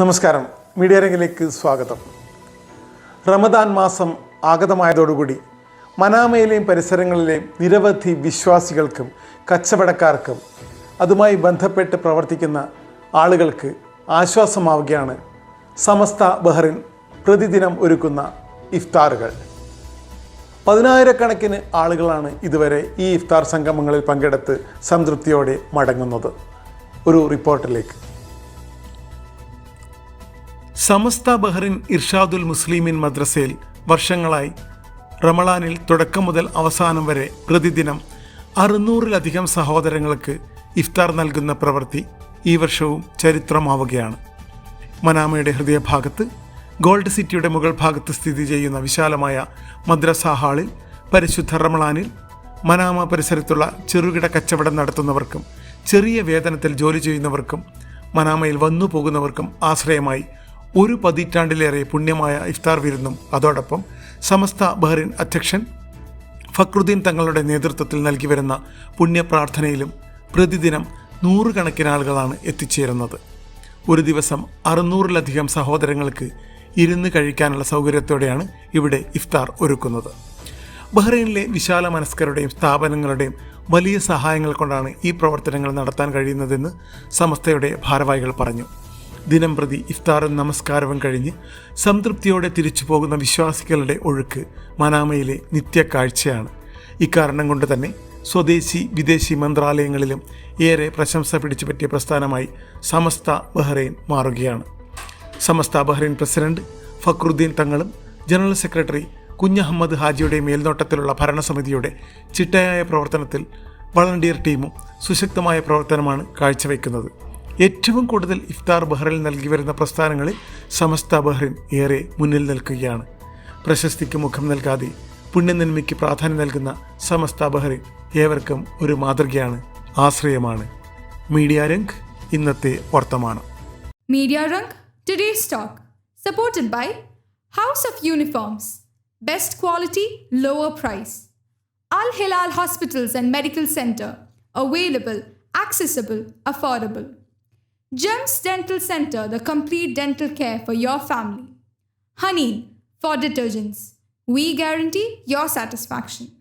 നമസ്കാരം. മീഡിയ രംഗിലേക്ക് സ്വാഗതം. റമദാൻ മാസം ആഗതമായതോടുകൂടി മനാമയിലെയും പരിസരങ്ങളിലെയും നിരവധി വിശ്വാസികൾക്കും കച്ചവടക്കാർക്കും അതുമായി ബന്ധപ്പെട്ട് പ്രവർത്തിക്കുന്ന ആളുകൾക്ക് ആശ്വാസമാവുകയാണ് സമസ്ത ബഹ്റിൻ പ്രതിദിനം ഒരുക്കുന്ന ഇഫ്താറുകൾ. പതിനായിരക്കണക്കിന് ആളുകളാണ് ഇതുവരെ ഈ ഇഫ്താർ സംഗമങ്ങളിൽ പങ്കെടുത്ത് സംതൃപ്തിയോടെ മടങ്ങുന്നത്. ഒരു റിപ്പോർട്ടിലേക്ക്. സമസ്ത ബഹ്റിൻ ഇർഷാദുൽ മുസ്ലിമിൻ മദ്രസയിൽ വർഷങ്ങളായി റമളാനിൽ തുടക്കം മുതൽ അവസാനം വരെ പ്രതിദിനം അറുന്നൂറിലധികം സഹോദരങ്ങൾക്ക് ഇഫ്താർ നൽകുന്ന പ്രവൃത്തി ഈ വർഷവും ചരിത്രമാവുകയാണ്. മനാമയുടെ ഹൃദയഭാഗത്ത് ഗോൾഡ് സിറ്റിയുടെ മുകൾ ഭാഗത്ത് സ്ഥിതി ചെയ്യുന്ന വിശാലമായ മദ്രസ ഹാളിൽ പരിശുദ്ധ റമളാനിൽ മനാമ പരിസരത്തുള്ള ചെറുകിട കച്ചവടം നടത്തുന്നവർക്കും ചെറിയ വേതനത്തിൽ ജോലി ചെയ്യുന്നവർക്കും മനാമയിൽ വന്നു പോകുന്നവർക്കും ആശ്രയമായി ഒരു പതിറ്റാണ്ടിലേറെ പുണ്യമായ ഇഫ്താർ വിരുന്നും അതോടൊപ്പം സമസ്ത ബഹ്റിൻ അധ്യക്ഷൻ ഫക്രുദ്ദീൻ തങ്ങളുടെ നേതൃത്വത്തിൽ നൽകി വരുന്ന പുണ്യപ്രാർത്ഥനയിലും പ്രതിദിനം നൂറുകണക്കിന് ആളുകളാണ് എത്തിച്ചേരുന്നത്. ഒരു ദിവസം അറുന്നൂറിലധികം സഹോദരങ്ങൾക്ക് ഇരുന്ന് കഴിക്കാനുള്ള സൗകര്യത്തോടെയാണ് ഇവിടെ ഇഫ്താർ ഒരുക്കുന്നത്. ബഹ്റൈനിലെ വിശാല മനസ്കരുടെയും സ്ഥാപനങ്ങളുടെയും വലിയ സഹായങ്ങൾ കൊണ്ടാണ് ഈ പ്രവർത്തനങ്ങൾ നടത്താൻ കഴിയുന്നതെന്ന് സമസ്തയുടെ ഭാരവാഹികൾ പറഞ്ഞു. ദിനം പ്രതി ഇഫ്താറും നമസ്കാരവും കഴിഞ്ഞ് സംതൃപ്തിയോടെ തിരിച്ചു പോകുന്ന വിശ്വാസികളുടെ ഒഴുക്ക് മനാമയിലെ നിത്യക്കാഴ്ചയാണ്. ഇക്കാരണം കൊണ്ട് തന്നെ സ്വദേശി വിദേശി മന്ത്രാലയങ്ങളിലും ഏറെ പ്രശംസ പിടിച്ചു പറ്റിയ പ്രസ്ഥാനമായി സമസ്ത ബഹ്റൈൻ മാറുകയാണ്. സമസ്ത ബഹ്റൈൻ പ്രസിഡന്റ് ഫക്രുദ്ദീൻ തങ്ങളും ജനറൽ സെക്രട്ടറി കുഞ്ഞഹമ്മദ് ഹാജിയുടെ മേൽനോട്ടത്തിലുള്ള ഭരണസമിതിയുടെ ചിട്ടയായ പ്രവർത്തനത്തിൽ വളണ്ടിയർ ടീമും സുശക്തമായ പ്രവർത്തനമാണ് കാഴ്ചവെക്കുന്നത്. ഏറ്റവും കൂടുതൽ ഇഫ്താർ ബഹ്റിൽ നൽകി വരുന്ന പ്രസ്ഥാനങ്ങളിൽ സമസ്ത ബഹ്റിൻ ഏറെ മുന്നിൽ നിൽക്കുകയാണ്. പ്രശസ്തിക്ക് മുഖം നൽകാതെ പുണ്യനന്മയ്ക്ക് പ്രാധാന്യം നൽകുന്ന സമസ്ത ബഹ്റിൻ ഏവർക്കും ഒരു മാതൃകയാണ് ആശ്രയമാണ്. മീഡിയ രംഗ് ഇന്നത്തെ വർത്തമാനം. Media Rang today's talk supported by house of uniforms best quality lower price. Al Hilal hospitals and medical centre available accessible, affordable. Gems Dental Center, the complete dental care for your family. Honey for detergents. We guarantee your satisfaction.